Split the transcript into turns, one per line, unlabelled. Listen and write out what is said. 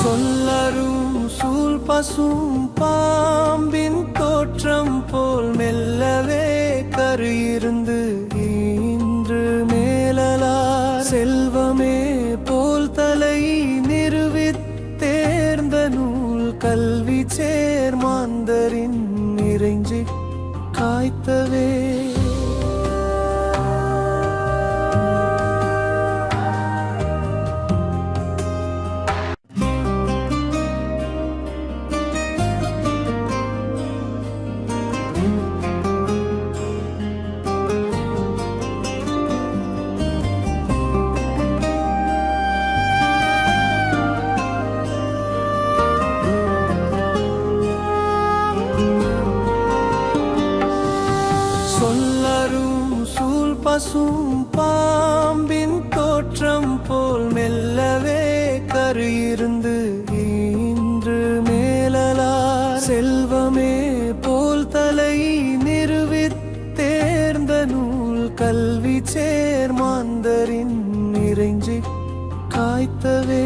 சொல்லரும் சூழ் பசும் பாம்பின் தோற்றம் போல் மெல்லவே கருயிருந்து இன்று மேலலா செல்வமே போல் தலை நிறுவித்தேர்ந்த நூல் கல்வி சேர்மாந்தரின் நிறைஞ்சி காய்த்தவே சொல்லரும் சூழ் பசும் பாம்பின் தோற்றம் போல் மெல்லவே கருயிருந்து இன்று மேலலா செல்வமே போல் தலை நிறுவித்தேர்ந்த நூல் கல்வி சேர்மாந்தரின் நிறைஞ்சி காய்த்தவே